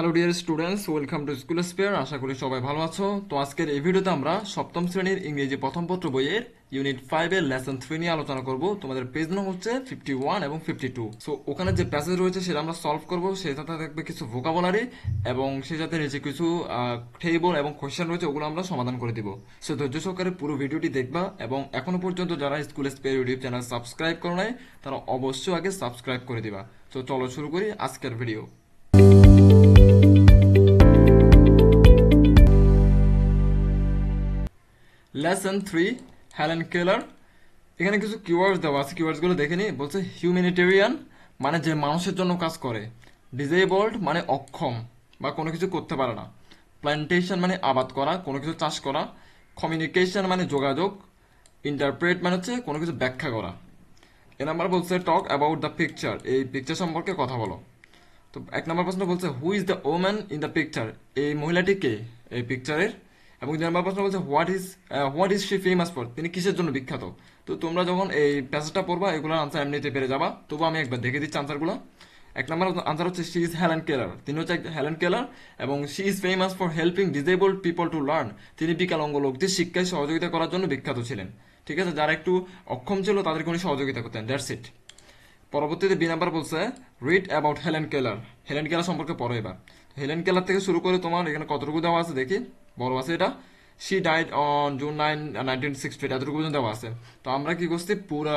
Hello dear students welcome to school spare আশা করি সবাই ভালো আছো। তো আজকের এই ভিডিওতে আমরা সপ্তম শ্রেণির ইংরেজি প্রথম পত্র বইয়ের ইউনিট ফাইভের লেসন থ্রি নিয়ে আলোচনা করব। তোমাদের পেজ নম্বর হচ্ছে ফিফটি ওয়ান এবং ফিফটি টু সো ওখানে যে প্যাসেজ রয়েছে সেটা আমরা সলভ করব। সেটাতে থাকবে কিছু ভোকাবলারি এবং সাথে নিচে কিছু টেবল এবং কোয়েশ্চেন রয়েছে, ওগুলো আমরা সমাধান করে দিব। সো ধৈর্য সহকারে পুরো ভিডিওটি দেখবা এবং এখনও পর্যন্ত যারা school spare YouTube channel subscribe করো নাই, তারা অবশ্যই আগে সাবস্ক্রাইব করে দিবা। তো চলো শুরু করি আজকের video lesson three Helen Keller এখানে কিছু কিওয়ার্ডস দেওয়া আছে কিওয়ার্ডসগুলো দেখে নিই। বলছে হিউম্যানিটেরিয়ান মানে যে মানুষের জন্য কাজ করে। ডিজেবল্ড মানে অক্ষম, বা কোনো কিছু করতে পারে না। প্ল্যান্টেশন মানে আবাদ করা, কোনো কিছু চাষ করা। কমিউনিকেশন মানে যোগাযোগ। ইন্টারপ্রেট মানে হচ্ছে কোনো কিছু ব্যাখ্যা করা। এ নাম্বার বলছে টক অ্যাবাউট দ্য পিকচার এই পিকচার সম্পর্কে কথা বলো। তো এক নম্বর প্রশ্ন বলছে who is the woman in the picture এই মহিলাটি কে? এই পিকচারের এবং দুই নম্বর প্রশ্ন বলছে what is what is she famous for তিনি কিসের জন্য বিখ্যাত? তো তোমরা যখন এই প্যাসেজটা পড়বা, এগুলোর আনসার এমনিতে পেরে যাবা। তবু আমি একবার দেখে দিচ্ছি আনসারগুলো এক নম্বর আনসার হচ্ছে শি ইজ হেলেন কেলার তিনি হচ্ছে হেলেন কেলার এবং she is famous for helping disabled people to learn তিনি বিকলাঙ্গ লোকদের শিক্ষায় সহযোগিতা করার জন্য বিখ্যাত ছিলেন। ঠিক আছে? যারা একটু অক্ষম ছিল, তাদেরকে উনি সহযোগিতা করতেন। দ্যাটস ইট পরবর্তীতে বি নাম্বার বলছে read about Helen Keller Helen Keller সম্পর্কে পড়ো এবার। হেলেন কেলার থেকে শুরু করে তোমার এখানে কতটুকু দেওয়া আছে দেখি। বড় আছে এটা। She died on June nine nineteen sixty এতটুকু পর্যন্ত দেওয়া আছে। তো আমরা কি করছি? পুরো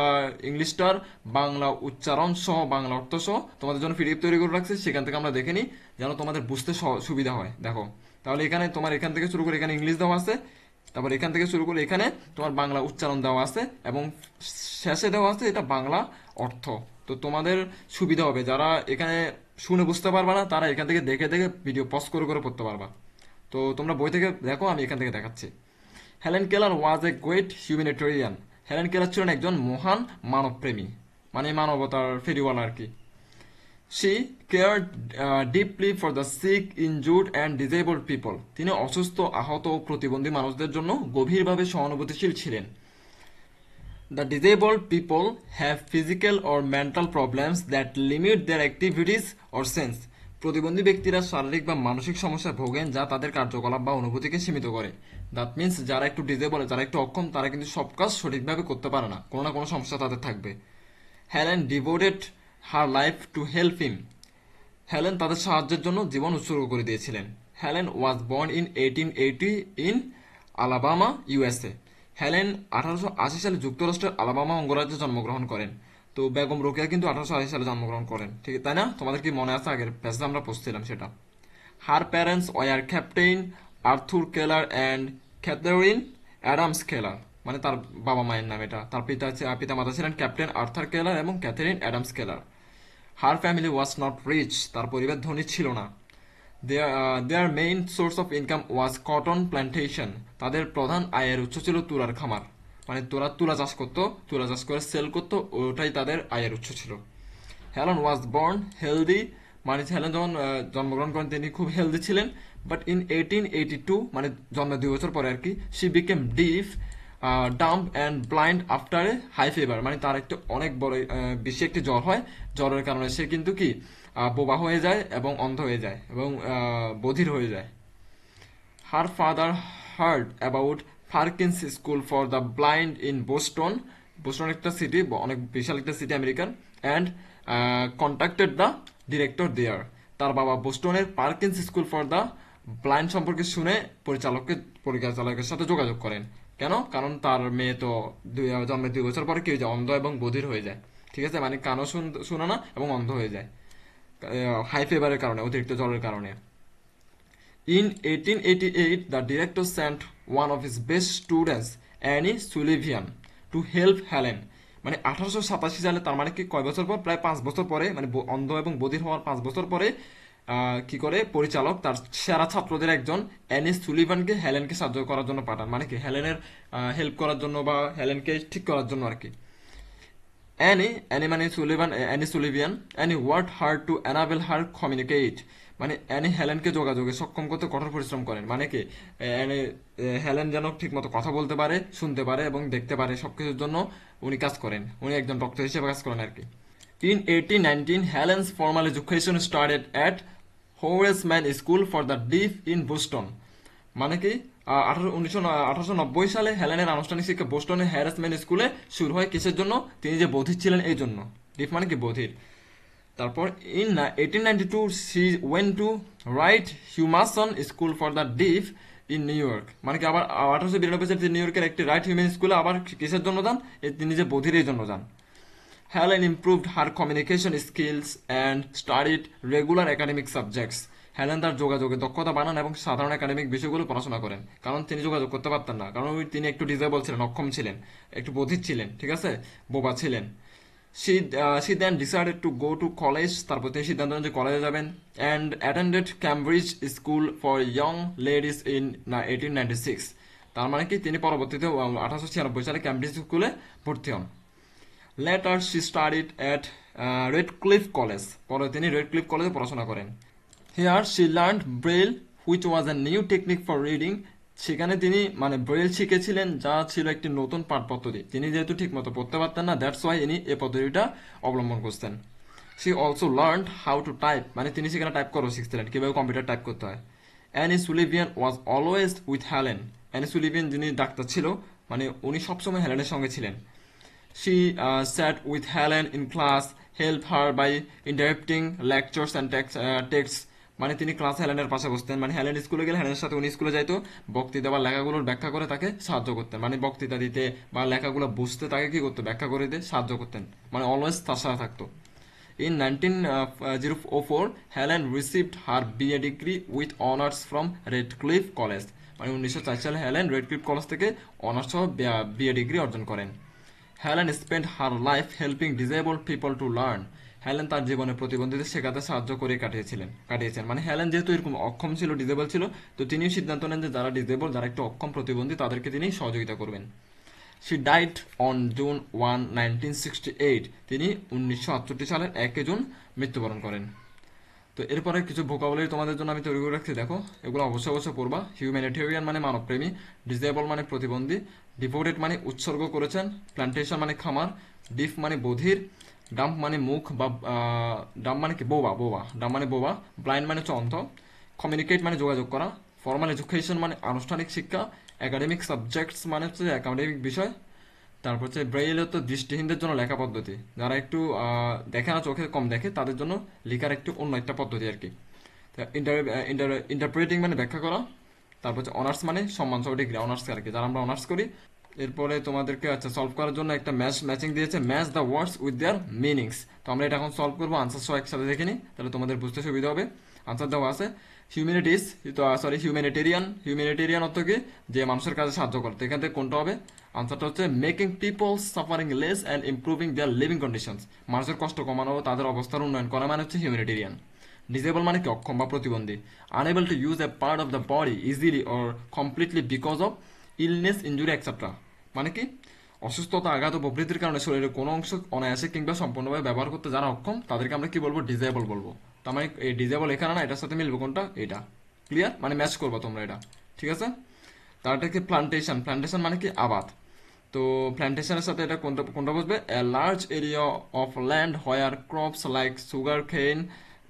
ইংলিশটার বাংলা উচ্চারণ সহ, বাংলা অর্থ সহ তোমাদের জন্য পিডিএফ তৈরি করে রাখছি। সেখান থেকে আমরা দেখে নিই যেন তোমাদের বুঝতে সুবিধা হয়। দেখো, তাহলে এখানে তোমার এখান থেকে শুরু করে এখানে ইংলিশ দেওয়া আছে। তারপর এখান থেকে শুরু করে এখানে তোমার বাংলা উচ্চারণ দেওয়া আছে এবং শেষে দেওয়া আছে এটা বাংলা অর্থ। তো তোমাদের সুবিধা হবে। যারা এখানে শুনে বুঝতে পারবা না, তারা এখান থেকে দেখে দেখে ভিডিও পজ করে করে পড়তে পারবা। তো তোমরা বই থেকে দেখো, আমি এখান থেকে দেখাচ্ছি। Helen Keller was a great humanitarian Helen Keller ছিলেন একজন মহান মানবপ্রেমী মানে মানবতার ফেরিওয়ালা আর কি। She care deeply for the sick injured and disabled people তিনি অসুস্থ, আহত ও প্রতিবন্ধী মানুষদের জন্য গভীরভাবে সহানুভূতিশীল ছিলেন। The disabled people have physical or mental problems that limit their activities or sense. প্রতিবন্ধী ব্যক্তিরা শারীরিক বা মানসিক সমস্যায় ভোগেন যা তাদের কার্যকলাপ বা অনুভূতিকে সীমিত করে। দ্যাট মিন্স যারা একটু ডিজেবল যারা একটু অক্ষম, তারা কিন্তু সব কাজ সঠিকভাবে করতে পারে না। কোনো না কোনো সমস্যা তাদের থাকবে। Helen devoted her life to help him Helen তাদের সাহায্যের জন্য জীবন উৎসর্গ করে দিয়েছিলেন। Helen was born in eighteen eighty in Alabama USA Helen আঠারোশো আশি সালে যুক্তরাষ্ট্রের আলাবামা অঙ্গরাজ্যে জন্মগ্রহণ করেন। তো বেগম রোকেয়া কিন্তু আঠারোশো আশি সালে জন্মগ্রহণ করেন। ঠিক, তাই না? তোমাদের কি মনে আছে? আগের প্যাসেজে আমরা পড়ছিলাম সেটা। Her parents were captain Arthur Keller and Catherine Adams Keller মানে তার বাবা মায়ের নাম এটা। তার পিতা পিতা মাতা ছিলেন ক্যাপ্টেন আর্থার কেলার এবং Catherine Adams Keller her family was not rich তার পরিবার ধনী ছিল না। Their main source of income was cotton plantation তাদের প্রধান আয়ের উৎস ছিল তুলার খামার। মানে তোরা তুলা চাষ করতো, তুলা চাষ করে সেল করতো, ওটাই তাদের আয়ের উৎস ছিল। হেলন ওয়াজ বর্ন হেলদি মানে হেলেন যখন জন্মগ্রহণ করেন তিনি খুব হেলদি ছিলেন but in eighteen eighty two মানে জন্মের দুই বছর পরে আর কি she became deaf dumb and blind after a high fever মানে তার একটু অনেক বড় বেশি একটি জ্বর হয়। জ্বরের কারণে সে কিন্তু কি বোবা হয়ে যায় এবং অন্ধ হয়ে যায় এবং বধির হয়ে যায়। Her father heard about Parkins school for the blind in Boston Boston একটা সিটি অনেক বিশাল একটা city American and contacted the director there তার বাবা বোস্টনের Perkins school for the blind সম্পর্কে শুনে পরিচালককে পরিচালকের সাথে যোগাযোগ করেন। কেন? কারণ তার মেয়ে তো দুই জন্মে দুই বছর পরে কি যায় অন্ধ এবং বধির হয়ে যায়। ঠিক আছে? মানে কানও শুন- না এবং অন্ধ হয়ে যায়। হাই ফেভারের কারণে অতিরিক্ত জলের কারণে। In 1888, the director sent one of his best students, Annie Sullivan to help Helen. মানে আঠারোশো সাতাশি সালে তার মানে কি কয় বছর পর? প্রায় পাঁচ বছর পরে মানে অন্ধ এবং বধির হওয়ার পাঁচ বছর পরে কি করে? পরিচালক তার সেরা ছাত্রদের একজন অ্যানি সুলিভানকে হেলেনকে সাহায্য করার জন্য পাঠান। মানে কি? হেলেনের হেল্প করার জন্য বা হেলেনকে ঠিক করার জন্য আর কি। অ্যানি অ্যানি মানে Sullivan Annie Sullivan Annie worked hard to enable her communicate মানে অ্যানি হেলেনকে যোগাযোগে সক্ষম করতে কঠোর পরিশ্রম করেন। মানে কি? অ্যানি হেলেন যেন ঠিকমতো কথা বলতে পারে, শুনতে পারে এবং দেখতে পারে সব কিছুর জন্য উনি কাজ করেন। উনি একজন ডক্টর হিসেবে কাজ করেন আর কি। In eighteen nineteen Helen's formal education started at Horace Mann school for the deaf in Boston. মানে কি? আঠারো, উনিশশো আঠারোশো নব্বই সালে হেলেনের আনুষ্ঠানিক শিক্ষা বোস্টনের হ্যারাসম্যান স্কুলে শুরু হয় কিসের জন্য? তিনি যে বধির ছিলেন এই জন্য। ডিফ মানে কি? বধির। তারপর in eighteen ninety two she went to Wright Humason school for the deaf in New York মানে কি আবার আঠারোশো বিরানব্বই সালে নিউ ইয়র্কের একটি রাইট হিউম্যান স্কুলে আবার কিসের জন্য যান? তিনি যে বধির এই জন্য যান। Helen improved her communication skills and studied regular academic subjects. Helen তার যোগাযোগে দক্ষতা বানান এবং সাধারণ একাডেমিক বিষয়গুলো পড়াশোনা করেন। কারণ তিনি যোগাযোগ করতে পারতেন না। কারণ তিনি একটু ডিজেবল ছিলেন, অক্ষম ছিলেন, একটু বধির ছিলেন, ঠিক আছে? বোবা ছিলেন। She she then decided to go to college তারপর তিনি সিদ্ধান্ত নেন যে কলেজে যাবেন and attended Cambridge school for young ladies in eighteen ninety six তার মানে কি তিনি পরবর্তীতে আঠারোশো ছিয়ানব্বই সালে ক্যামব্রিজ স্কুলে ভর্তি হন later she studied uh, Redcliffe College. পরে তিনি রেডক্লিফ কলেজে পড়াশোনা করেন Here she learn Braille, which was a new technique for reading. সেখানে তিনি মানে ব্রেল শিখেছিলেন যা ছিল একটি নতুন পাঠ পদ্ধতি তিনি যেহেতু ঠিক মতো পড়তে পারতেন না দ্যাটস ওয়াই ইনি এই পদ্ধতিটা অবলম্বন করতেন। She also learn how to type মানে তিনি সেখানে টাইপ করো শিখছিলেন কীভাবে কম্পিউটার টাইপ করতে হয়। Annie Sullivan was always with Helen Annie Sullivan যিনি ডাক্তার ছিল মানে উনি সবসময় হ্যালেনের সঙ্গে ছিলেন। She uh, with with in class help her by by lectures and texts. মানে তিনি ক্লাস হেলেনের পাশে বসতেন। মানে হেলেন স্কুলে গেলে হেলেনের সাথে উনি স্কুলে যাইতো বক্তৃতা বা লেখাগুলোর ব্যাখ্যা করে তাকে সাহায্য করতেন। মানে বক্তৃতা দিতে বা লেখাগুলো বুঝতে তাকে কি করতো ব্যাখ্যা করে দিতে সাহায্য করতেন। মানে অলওয়েজ তার সাথে থাকতো। ইন নাইনটিন জিরো ও In 1904, Helen received her BA degree with honors from Redcliffe College. মানে উনিশশো চার সালে হেলেন রেডক্লিফ কলেজ থেকে অনার্স সহ বিএ ডিগ্রি অর্জন করেন। Helen spend her life helping disable people to learn Helen তার জীবনে প্রতিবন্ধীদের শেখাতে সাহায্য করে কাটিয়েছিলেন, কাটিয়েছেন। মানে হেলেন যেহেতু এরকম অক্ষম ছিল ডিজেবল ছিল, তো তিনিও সিদ্ধান্ত নেন যে যারা ডিজেবল যারা একটু অক্ষম প্রতিবন্ধী, তাদেরকে তিনি সহযোগিতা করবেন। She died on June one nineteen sixty eight তিনি উনিশশো আটষট্টি সালের একে জুন মৃত্যুবরণ করেন। তো এরপরে কিছু ভোকাবুলারি তোমাদের জন্য আমি তৈরি করে রাখছি। দেখো, এগুলো অবশ্যই অবশ্যই পড়বা। হিউম্যানিটেরিয়ান মানে মানবপ্রেমী ডিজেবল মানে প্রতিবন্ধী ডিভোটেড মানে উৎসর্গ করেছেন প্ল্যান্টেশন মানে খামার ডিফ মানে বধির ডাম্প মানে মুখ বা ডাম্প মানে কি বোবা বোবা ডাম্প মানে বোবা ব্লাইন্ড মানে হচ্ছে অন্ধ কমিউনিকেট মানে যোগাযোগ করা ফর্মাল এডুকেশন মানে আনুষ্ঠানিক শিক্ষা একাডেমিক সাবজেক্টস মানে হচ্ছে একাডেমিক বিষয় তারপর হচ্ছে ব্রেইল তো দৃষ্টিহীনদের জন্য লেখা পদ্ধতি যারা একটু দেখে না চোখে কম দেখে তাদের জন্য লেখার একটু অন্য একটা পদ্ধতি আর কি ইন্টারপ্রেটিং মানে ব্যাখ্যা করা তারপর হচ্ছে অনার্স মানে সম্মান সহ ডিগ্রি অনার্স আর কি যারা আমরা অনার্স করি এরপরে তোমাদেরকে আচ্ছা সলভ করার জন্য একটা ম্যাচ ম্যাচিং দিয়েছে match the words with their meanings তো আমরা এটা এখন সলভ করব আনসার সহ একসাথে দেখে নিই, তাহলে তোমাদের বুঝতে সুবিধা হবে। আনসার দেওয়া আছে হিউম্যানিটিস তো সরি হিউম্যানিটেরিয়ান হিউম্যানিটেরিয়ান অর্থ কি? যে মানুষের কাজে সাহায্য করে। তো এখান থেকে কোনটা হবে? আনসারটা হচ্ছে making people suffering less and improving their living conditions মানুষের কষ্ট কমানো, তাদের অবস্থার উন্নয়ন করা মানে হচ্ছে হিউম্যানিটেরিয়ান ডিসেবল মানে কি? অক্ষম বা প্রতিবন্ধী। Unable to use a part of the body easily or completely because of illness injury etcetera মানে কি? অসুস্থতা, আঘাত প্রবৃত্তির কারণে শরীরের কোনো অংশ অনায়াসে কিংবা সম্পূর্ণভাবে ব্যবহার করতে যারা অক্ষম, তাদেরকে আমরা কি বলব? ডিসেবল বলব। তার মানে এই ডিসেবল এখানে না, এটার সাথে মিলবে কোনটা? এটা। ক্লিয়ার মানে ম্যাচ করব তোমরা এটা। ঠিক আছে? তারটা কি প্লান্টেশন প্লান্টেশন মানে কি? আবাদ। তো প্ল্যান্টেশনের সাথে এটা কোনটা কোনটা বুঝবে a large area of land where crops like sugar cane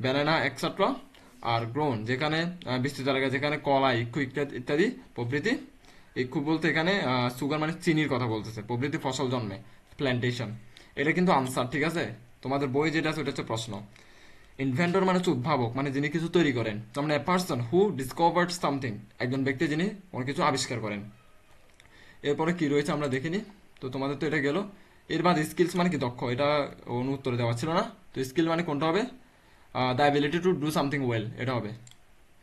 banana etcetera R grown যেখানে বিস্তৃত এলাকা, যেখানে কলা ইক্ষু ইত্যাদি ইত্যাদি প্রভৃতি ইক্ষু বলতে এখানে সুগার মানে চিনির কথা বলতেছে, প্রভৃতি ফসল জন্মে প্ল্যান্টেশন এটা কিন্তু আনসার ঠিক আছে? তোমাদের বই যেটা আছে, ওটা হচ্ছে প্রশ্ন। ইনভেন্টর মানে হচ্ছে উদ্ভাবক মানে যিনি কিছু তৈরি করেন। মানে a person who discovered something একজন ব্যক্তি যিনি কোনো কিছু আবিষ্কার করেন। এরপরে কি রয়েছে আমরা দেখিনি, তো তোমাদের তো এটা গেল। এর বাদ স্কিলস মানে কি দক্ষ? এটা অনু উত্তরে দেওয়া ছিল না। তো স্কিল মানে কোনটা হবে? The ability to do something well এটা হবে।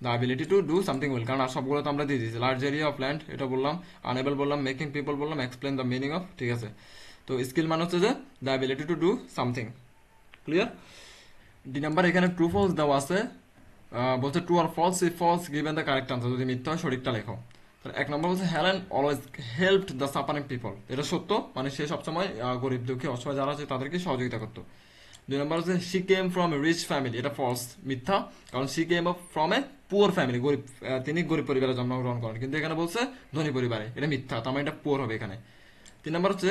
The ability to do something well কারণ আর সবগুলো তো আমরা দিয়ে দিয়েছি। লার্জ এরিয়া অফ ল্যান্ড এটা বললাম আনএবল বললাম মেকিং পিপল বললাম এক্সপ্লেন দ্য মিনিং অফ ঠিক আছে? তো স্কিল মানে হচ্ছে যে the ability to do something clear D number এখানে ট্রু ফলস দেওয়া আছে। বলছে true R false if false given the correct answer যদি মিথ্যা হয়, সঠিকটা লেখো। এক নম্বর বলছে Helen always helped the suffering people এটা সত্য মানে সে সবসময় গরিব দুঃখী, অসহায় যারা আছে, তাদেরকে সহযোগিতা করতো। দুই নম্বর হচ্ছে she came from a rich family এটা ফলস মিথ্যা, কারণ she came from a poor family গরিব তিনি গরিব পরিবারে জন্মগ্রহণ করেন, কিন্তু এখানে বলছে ধনী পরিবারে, এটা মিথ্যা তার মানে এটা পুয়ার হবে এখানে। তিন নম্বর হচ্ছে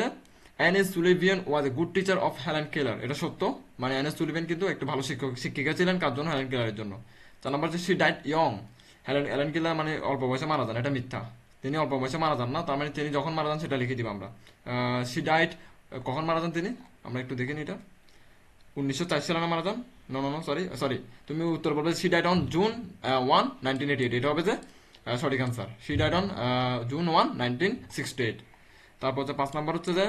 Anne's Sullivan was a good teacher of Helen Keller এটা সত্য মানে অ্যানেস সুলিভিয়ান কিন্তু একটা ভালো শিক্ষক, শিক্ষিকা ছিলেন কার জন্য? হেলেন কেলারের জন্য। চার নম্বর হচ্ছে শি ডাইট ইয়ং হেলেন হেলেন কিলার মানে অল্প বয়সে মারা যান, এটা মিথ্যা, তিনি অল্প বয়সে মারা যান না, তার মানে তিনি যখন মারা যান সেটা লিখে দিব আমরা। শি ডাইট কখন মারা যান তিনি? আমরা একটু দেখে নিই এটা। উনিশশো চার সালে মারা যান? No no no sorry sorry তুমি উত্তর বলবে she died on June one nineteen eighty eight এটা হবে যে আহ, সঠিক answer she died on June one nineteen sixty eight তারপর হচ্ছে পাঁচ নম্বর হচ্ছে যে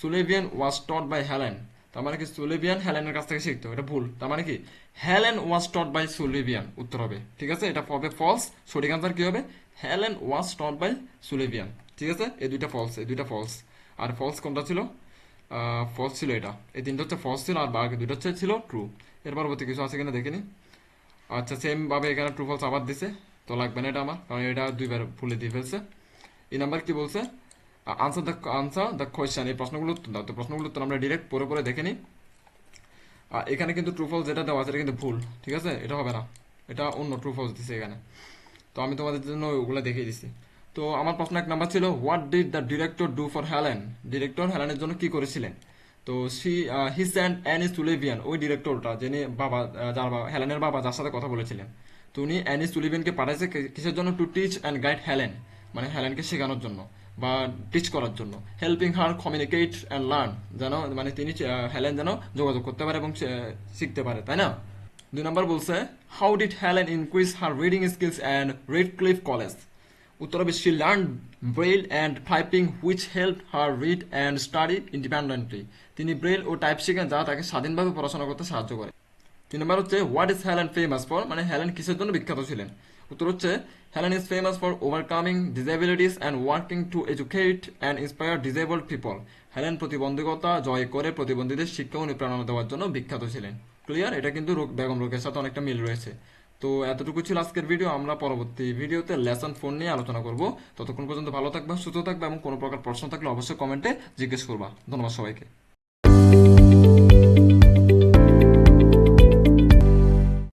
সুলেভিয়ান ওয়াজ টট বাই হ্যালেন তার মানে কি সুলেভিয়ান হ্যালেনের কাছ থেকে শিখতো? এটা ভুল। তার মানে কি? Helen was taught by Sullivan. উত্তর হবে। ঠিক আছে? এটা হবে ফলস সঠিক আনসার কি হবে? Helen was taught by Sullivan. ঠিক আছে? এই দুইটা ফলস এই দুইটা ফলস আর ফলস কোনটা ছিল? ফলস ছিল এটা। এই তিনটা হচ্ছে ফলস ছিল আর বাকি দুইটা হচ্ছে ছিল ট্রু এর পরবর্তী কিছু আছে কিনা দেখিনি আচ্ছা সেম ভাবে এখানে ট্রু ফলস আবার দিছে, তো লাগবে না এটা আমার, কারণ এটা দুইবার ভুলে দিয়ে ফেলছে। এই নাম্বার কি বলছে? Answer the answer the question এই প্রশ্নগুলো উত্তর দাও। তো প্রশ্নগুলো উত্তর আমরা ডিরেক্ট পরে পরে দেখে নিই আর এখানে কিন্তু ট্রু ফলস যেটা দেওয়া আছে, এটা কিন্তু ভুল, ঠিক আছে? এটা হবে না। এটা অন্য ট্রু ফলস দিছে এখানে। তো আমি তোমাদের জন্য ওগুলো দেখিয়ে দিছি। তো আমার প্রশ্ন এক নাম্বার ছিল what did the director do for Helen director হ্যালেনের জন্য কি করেছিলেন? তো see he sent Annie Sullivan ওই ডিরেক্টরটা যিনি বাবা যার বাবা হেলেনের বাবা, যার সাথে কথা বলেছিলেন। তো উনি অ্যানি সুলিভিয়ানকে পাঠাইছে কিসের জন্য? To teach and guide Helen মানে হেলেনকে শেখানোর জন্য বা টিচ করার জন্য helping her communicate and learn যেন মানে তিনি হেলেন যেন যোগাযোগ করতে পারে এবং শিখতে পারে, তাই না? দুই নম্বর বলছে how did Helen increase her reading skills and Red Cliff College উত্তর হবে she learn Braille and typing which help her read and study independently তিনি ব্রেল ও টাইপ শিখেন, যা তাকে স্বাধীনভাবে পড়াশোনা করতে সাহায্য করে। তিন নম্বর হচ্ছে what is Helen famous for মানে হ্যালেন কিসের জন্য বিখ্যাত ছিলেন? উত্তর হচ্ছে Helen is famous for overcoming disabilities and working to educate and inspire disabled people Helen প্রতিবন্ধকতা, জয় করে প্রতিবন্ধীদের শিক্ষা অনুপ্রেরণা দেওয়ার জন্য বিখ্যাত ছিলেন। ক্লিয়ার এটা কিন্তু বেগম রোগের সাথে অনেকটা মিল রয়েছে। তো এতটুকু ছিল আজকের ভিডিও আমরা পরবর্তী ভিডিওতে লেসন ফোন নিয়ে আলোচনা করব। ততক্ষণ পর্যন্ত ভালো থাকবে, সুস্থ থাকবে এবং কোনো প্রকার প্রশ্ন থাকলে অবশ্যই কমেন্টে জিজ্ঞেস করবা। ধন্যবাদ সবাইকে।